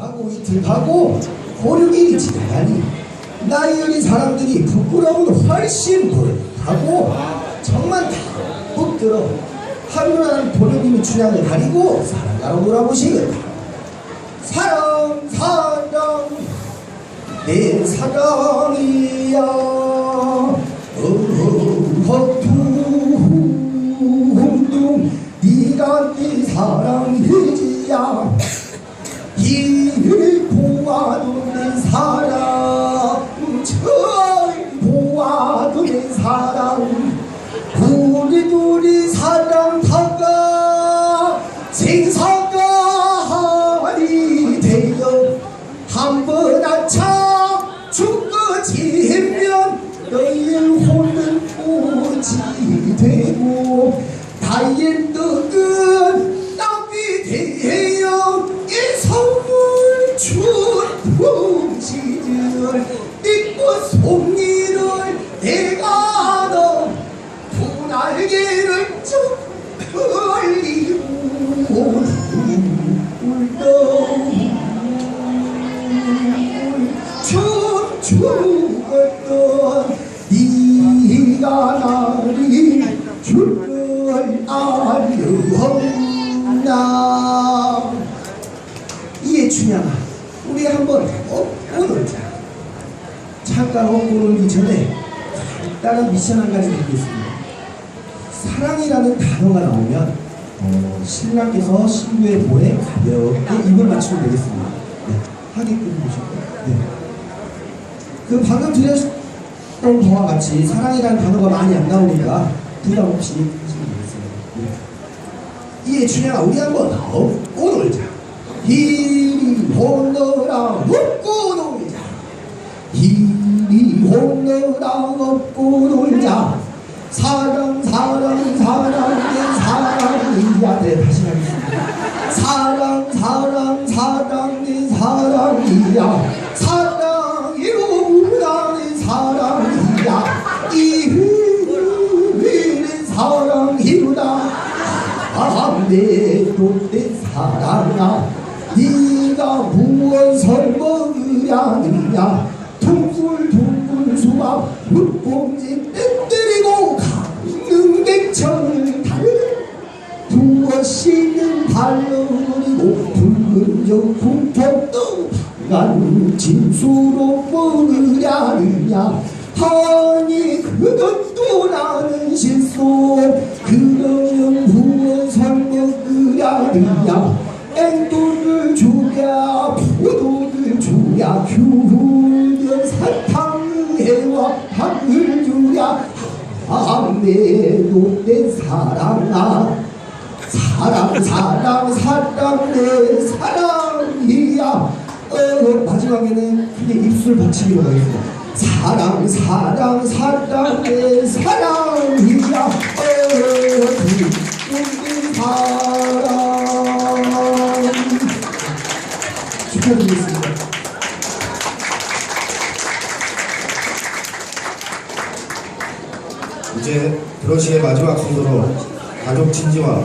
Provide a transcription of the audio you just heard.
하고 이틀 가고 고륙일이 지나가니 나이 어린 사람들이 부끄러움을 훨씬 하고 정말 푹 들어 하루라는 도련님이 춘향을 가리고 사랑가로 돌아보시겠다 사랑 사랑 내 사랑이야 내 사랑 우리 둘이 사랑하가 생사가리 되어 한번 아차 죽어지면 너희를 호는 오지 되고 다인 떡은 떡이 되어 이 선물 시절 믿고 송이를 내가 너 분알개를 쭉 흘리고 울던 춤추었던 네가 나를 줄걸 알려나 이에 춘향아 우리 한번 놀자 잠깐 업고 놀기 전에 간단한 미션 한 가지 드리겠습니다 사랑이라는 단어가 나오면 어, 신랑께서 신부의 볼에 가볍게 입을 맞추면 되겠습니다. 네, 하객분 보시고. 네. 그 방금 드렸던 거와 같이 사랑이라는 단어가 많이 안 나오니까 부담 없이 하시면 되겠습니다. 네. 이에 준영아 우리 한번 업고 놀자. 이리 홀러라 업고 놀자. 이리 홀러라 업고 놀자. 사랑 사랑 사랑 내 사랑이야 네 다시 하겠습니다. 사랑 사랑 사랑 내 사랑이야 사랑이로구나 내 사랑이야 이내 사랑이로다. 아내도내 사랑아. 네가 무엇을 먹으려느냐 둥글둥 글 수박 물봉지 때리고 강릉백천을 달려 두어시는 발로리고 붉은 저 궁통도 간 진수로 먹으려느냐 아니 그것도 나는 실수 그러면 무엇을 먹으려느냐 앵두를 주랴 주랴 아내도 내 사랑아. 사랑 사랑 사랑 내 사랑이야. 어, 마지막에는 그게 입술 받치기로 하겠습니다. 사랑 사랑 사랑 내 사랑이야. 어, 사랑. 축하드리겠습니다 이제 브러시의 마지막 순서로 가족 친지와